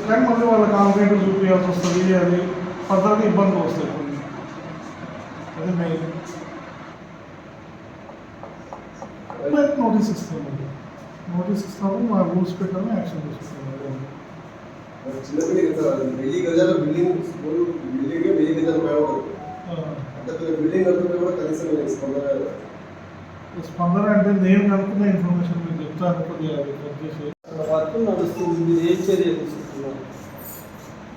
కానీ మళ్ళీ వాళ్ళ కాంప్లైంట్ చూపించాల్సి వస్తుంది అది ఫర్దర్గా ఇబ్బందులు వస్తాయి కొన్ని అదే మెయిన్ నోటీస్ ఇస్తాము నోటీస్ ఇస్తాము మా రూల్స్ పెట్టాము యాక్షన్ తీసుకుంటాము చిన్న బిల్డింగ్ సార్ అది వెయ్యి గజాల బిల్డింగ్ స్కూల్ బిల్డింగ్ వెయ్యి గజాల పైన ఉంటుంది అంత పెద్ద బిల్డింగ్ కడుతుంటే కూడా కనీసం నేను స్పందన స్పందన అంటే నేను కనుక్కున్న ఇన్ఫర్మేషన్ మీకు చెప్తాను కొద్దిగా అది కట్ చేసి వర్క్ నడుస్తుంది మీరు ఏం చర్య తీసుకుంటున్నారు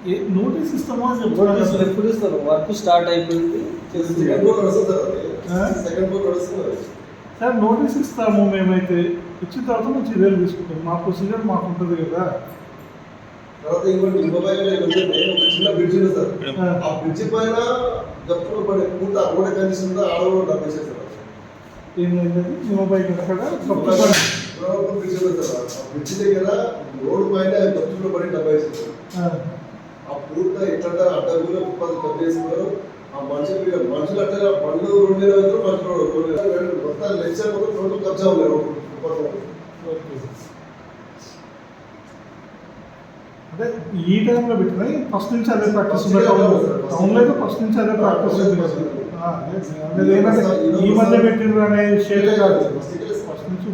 ఏ నోటీస్ ఇస్తామా చెప్తాను ఎప్పుడు ఇస్తారు? వర్క్ స్టార్ట్ అయిపోయింది సార్ నోటీస్ ఇస్తాము మేమైతే. ఇచ్చిన తర్వాత మేము చర్యలు తీసుకుంటాం. మా ప్రొసీజర్ మాకు ఉంటుంది కదా. తర్వాత ఇంకోటి మొబైల్ ఉంటుంది ఒక చిన్న బ్రిడ్జ్ ఉంది సార్. ఆ. బ్రిడ్జ్ పైన గప్పుడు పడే పూట రోడ్ కండిషన్ ఆడవాళ్ళు డబ్బు చేస్తారు ఏంటంటే మొబైల్ అక్కడ తప్పు బ్రిడ్జ్ ఆ బ్రిడ్జ్ దగ్గర రోడ్ పైన గప్పులో పడి డబ్బు వేసేస్తారు ఆ, పూట ఎట్లా అడ్డగులు కుప్పలు తప్పేసుకున్నారు. ఆ మనుషులు మనుషులు అంటే ఆ బండ్లు రోడ్డు మీద వెళ్తారు మనుషులు రోడ్డు మీద వెళ్తారు. మొత్తం లెక్చర్ మొత్తం రోడ్డు కుప్పలు. ఓకే. అదే ఈ టైంలో పెట్టినా ఫస్ట్ నుంచి అదే ప్రాక్టీస్ టౌన్లో అయితే ఫస్ట్ నుంచి అదే ప్రాక్టీస్ కదా ఈ మధ్య పెట్టిండ్రు అనే షేర్ కాదు. ఫస్ట్ నుంచి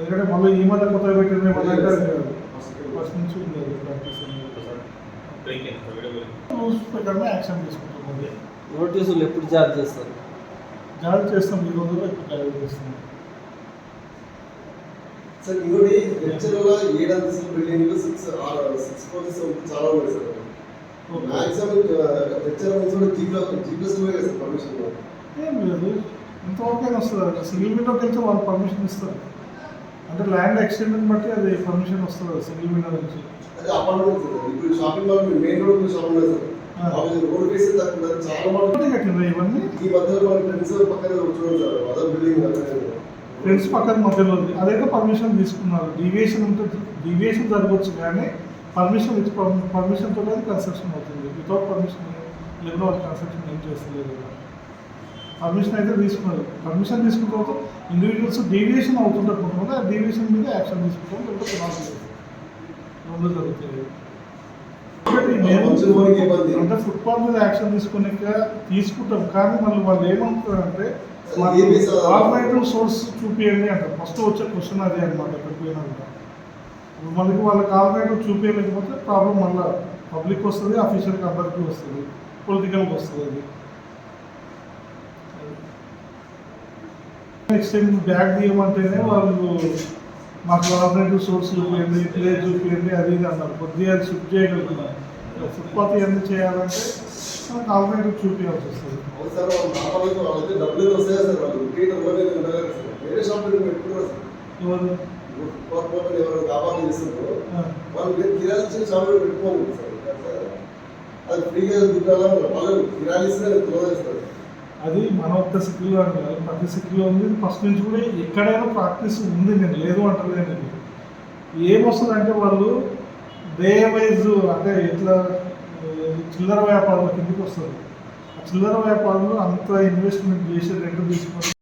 ఎందుకంటే మళ్ళీ ఈ మధ్య కొత్తగా అంటారు కాదు. ఫస్ట్ నుంచి ఉంది ప్రాక్టీస్ రూల్స్ ప్రకారమే యాక్షన్ నోటీసులు ఎప్పుడు జారీ చేస్తారు? జారీ చేస్తాం ఈ రోజులో ఇప్పుడు జారీ చేస్తాం సార్ ఇంకోటి లెక్చర్ వల్ల ఏడు అంతస్తుల బిల్డింగ్ సిక్స్ సిక్స్ ఫోర్స్ చాలా ఉన్నాయి సార్. మాక్సిమం లెక్చర్ నుంచి కూడా జీ ప్లస్ జీ ప్లస్ కదా సార్ పర్మిషన్ ఏం లేదు. ఇంతవరకైనా వస్తుంది? సింగిల్ విండోకి వెళ్తే వాళ్ళు పర్మిషన్ ఇస్తారు. అంటే ల్యాండ్ ఎక్స్టెండ్ బట్టి అది పర్మిషన్ వస్తుంది సింగిల్ విండో నుంచి. అదే అపార్ట్మెంట్ ఇప్పుడు shopping mall main road shop ఉంది సార్ ఆ. రోడ్ ఫేస్ తక్కువ చాలా మంది ఇవన్నీ? ఈ మధ్యలో మన ఫ్రెండ్స్ పక్కన చూడండి సార్. అదర్ బిల్డింగ్ ఫ్రెండ్స్ పక్కన మధ్యలో ఉంది. అదైతే పర్మిషన్ తీసుకున్నారు. డీవియేషన్ ఉంటుంది డీవియేషన్ జరగవచ్చు కానీ పర్మిషన్ విత్ పర్మిషన్ తోటి కన్స్ట్రక్షన్ అవుతుంది. వితౌట్ పర్మిషన్ లేకుండా వాళ్ళు కన్స్ట్రక్షన్ ఏం చేస్తలేదు పర్మిషన్ అయితే తీసుకున్నారు పర్మిషన్ తీసుకున్న తర్వాత ఇండివిజువల్స్ డీవియేషన్ అవుతుంటారు కొంతమంది ఆ డీవియేషన్ మీద యాక్షన్ తీసుకుంటాం లేకపోతే. రెండు జరుగుతాయి. అంటే ఫుట్బాల్ మీద యాక్షన్ తీసుకునే తీసుకుంటాం. కానీ మళ్ళీ వాళ్ళు ఏమంటారంటే? ఆల్టర్నేటివ్ సోర్స్ చూపియండి అంటారు. ఫస్ట్ వచ్చే క్వశ్చన్ అదే అనమాట ఎక్కడికి పోయినా కూడా. మనకి వాళ్ళకి ఆల్టర్నేటివ్ చూపించలేకపోతే ప్రాబ్లం మళ్ళీ పబ్లిక్ వస్తుంది అఫీషియల్కి అందరికీ వస్తుంది పొలిటికల్కి వస్తుంది అది. నెక్స్ట్ టైం బ్యాగ్ తీయమంటేనే వాళ్ళు మాకు ఆల్టర్నేటివ్ సోర్స్ చూపించండి ప్లేస్ చూపించండి అది ఇది అన్నారు. కొద్దిగా షిఫ్ట్ చేయగలుగుతున్నాం. ఫుట్పాత్ ఇవన్నీ చేయాలంటే మనకు ఆల్టర్నేటివ్ చూపించాల్సి వస్తుంది. ఎవరు? ఎవరు వ్యాపారం చేస్తున్నారు ఆ, వాళ్ళు కిరాయి ఇచ్చిన షాప్ పెట్టుకోవాలి సార్. అది ఫ్రీగా దుకాణాలు వాళ్ళు కిరాయి ఇస్తే అది మన ఒక్క సిక్కులో అని కాదు. ప్రతి సిక్కులో ఉంది. ఫస్ట్ నుంచి కూడా ఎక్కడైనా ప్రాక్టీస్ ఉంది నేను. లేదు అంటలేదు ఇది ఏమొస్తుంది అంటే వాళ్ళు డే వైజ్ అంటే ఎట్లా చిల్లర వ్యాపారుల కిందకి వస్తారు. ఆ చిల్లర వ్యాపారంలో అంత ఇన్వెస్ట్మెంట్ చేసి రెంట్ తీసుకొని